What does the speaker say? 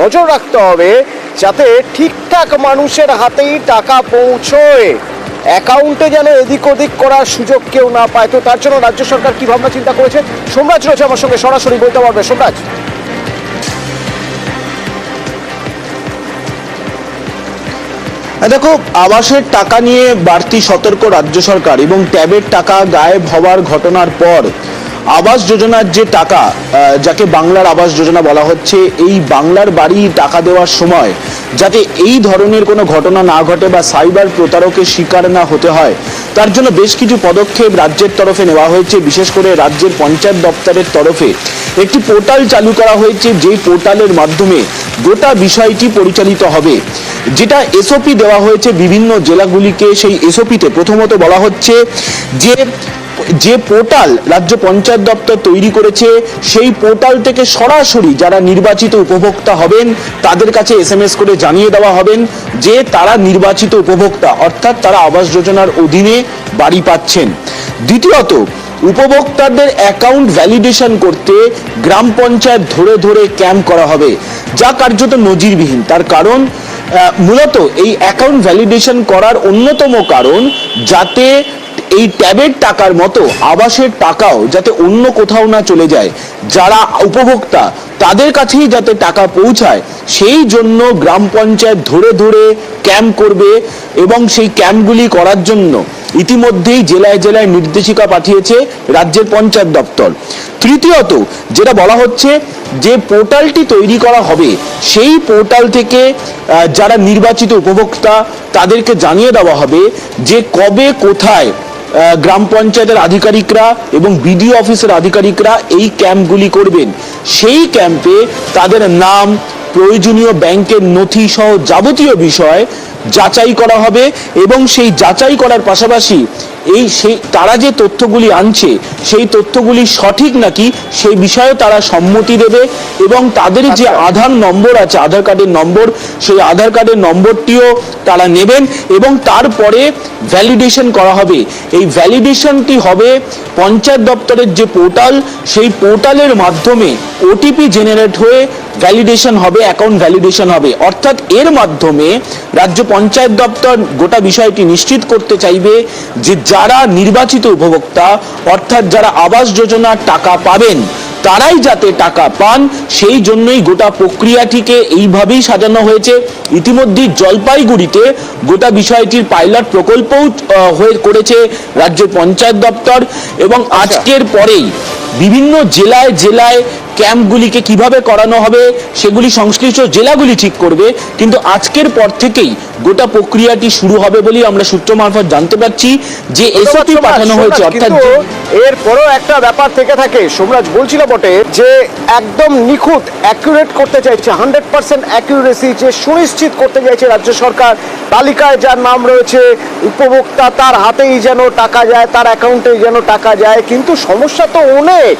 নজর রাখতে হবে যাতে ঠিকঠাক মানুষের হাতেই টাকা পৌঁছয়। অ্যাকাউন্টে যেন এদিক ওদিক করার সুযোগ কেউ না পায়। তো তার জন্য রাজ্য সরকার কি ভাবনা চিন্তা করেছে? সোমরাজ রয়েছে আমার সঙ্গে, সরাসরি বলতে পারবে সোমরাজ। দেখো, আবাসের টাকা নিয়ে বাড়তি সতর্ক রাজ্য সরকার এবং ট্যাবের টাকা গায়েব হওয়ার ঘটনার পর আবাস যোজনার যে টাকা যাকে বাংলার আবাস যোজনা বলা হচ্ছে, এই বাংলার বাড়ি টাকা দেওয়ার সময় যাতে এই ধরনের কোনো ঘটনা না ঘটে বা সাইবার প্রতারকের শিকার না হতে হয়, তার জন্য বেশ কিছু পদক্ষেপ রাজ্যের তরফে নেওয়া হয়েছে। বিশেষ করে রাজ্যের পঞ্চায়েত দপ্তরের তরফে একটি পোর্টাল চালু করা হয়েছে, যেই পোর্টালের মাধ্যমে গোটা বিষয়টি পরিচালিত হবে। যেটা এসওপি দেওয়া হয়েছে বিভিন্ন জেলাগুলিকে, সেই এসওপিতে প্রথমত বলা হচ্ছে যে যে পোর্টাল রাজ্য পঞ্চায়েত দপ্তর তৈরি করেছে, সেই পোর্টাল থেকে সরাসরি যারা নির্বাচিত উপভোক্তা হবেন, তাদের কাছে এসএমএস করে জানিয়ে দেওয়া হবেন যে, তারা নির্বাচিত উপভোক্তা, অর্থাৎ তারা আবাস যোজনার অধীনে বাড়ি পাচ্ছেন। দ্বিতীয়ত উপভোক্তাদের অ্যাকাউন্ট ভ্যালিডেশন করতে গ্রাম পঞ্চায়েত ধরে ধরে ক্যাম্প করা হবে, যা কার্যত নজিরবিহীন। তার কারণ মূলত এই অ্যাকাউন্ট ভ্যালিডেশন করার অন্যতম কারণ যাতে এই ট্যাবের টাকার মতো আবাসের টাকাও যাতে অন্য কোথাও না চলে যায়। যারা উপভোক্তা তাদের কাছেই যাতে টাকা পৌঁছায়, সেই জন্য গ্রাম পঞ্চায়েত ধরে ধরে ক্যাম্প করবে এবং সেই ক্যাম্পগুলি করার জন্য ইতিমধ্যেই জেলায় জেলায় নির্দেশিকা পাঠিয়েছে রাজ্যের পঞ্চায়েত দপ্তর। তৃতীয়ত, যেটা বলা হচ্ছে যে পোর্টালটি তৈরি করা হবে, সেই পোর্টাল থেকে যারা নির্বাচিত উপভোক্তা, তাদেরকে জানিয়ে দেওয়া হবে যে কবে, কোথায় গ্রাম পঞ্চায়েতের আধিকারিকরা এবং বিডিও অফিসের আধিকারিকরা এই ক্যাম্পগুলি করবেন। সেই ক্যাম্পে তাদের নাম, প্রয়োজনীয় ব্যাংকের নথি সহ যাবতীয় বিষয় যাচাই করা হবে এবং সেই যাচাই করার পাশাপাশি এই সেই তারা যে তথ্যগুলি আনছে সেই তথ্যগুলি সঠিক নাকি সেই বিষয়ে তারা সম্মতি দেবে এবং তাদের যে আচ্ছা। আধার নম্বর আছে আধার কার্ডের নম্বর সেই আধার কার্ডের নম্বরটিও তারা নেবেন এবং তারপরে ভ্যালিডেশন করা হবে এই ভ্যালিডেশনটি হবে পঞ্চায়েত দপ্তরের যে পোর্টাল সেই পোর্টালের মাধ্যমে ওটিপি জেনারেট হয়ে ভ্যালিডেশন হবে অ্যাকাউন্ট ভ্যালিডেশন হবে অর্থাৎ এর মাধ্যমে রাজ্য পঞ্চায়েত দপ্তর গোটা বিষয়টি নিশ্চিত করতে চাইবে যে যারা নির্বাচিত উপভোক্তা অর্থাৎ যারা আবাস যোজনার টাকা পাবেন তারাই যাতে টাকা পান সেই জন্যই গোটা প্রক্রিয়াটিকে এইভাবেই সাজানো হয়েছে। ইতিমধ্যেই জলপাইগুড়িতে গোটা বিষয়টির পাইলট প্রকল্পও হয়ে করেছে রাজ্য পঞ্চায়েত দপ্তর এবং আজকের পরেই বিভিন্ন জেলায় জেলায় ক্যাম্পগুলিকে কীভাবে করানো হবে সেগুলি সংশ্লিষ্ট জেলাগুলি ঠিক করবে কিন্তু আজকের পর থেকেই গোটা প্রক্রিয়াটি শুরু হবে বলেই আমরা সূত্র মারফত জানতে পারছি যে এসওপি পাঠানো হয়েছে অর্থাৎ এরপরও একটা ব্যাপার থেকে থাকে সোমরাজ বলছিল বটে যে একদম নিখুঁত অ্যাকুরেট করতে চাইছে হান্ড্রেড পার্সেন্ট অ্যাকুরেসি যে সুনিশ্চিত করতে চাইছে রাজ্য সরকার। তালিকায় যার নাম রয়েছে উপভোক্তা তার হাতেই যেন টাকা যায় তার অ্যাকাউন্টেই যেন টাকা যায় কিন্তু সমস্যা তো অনেক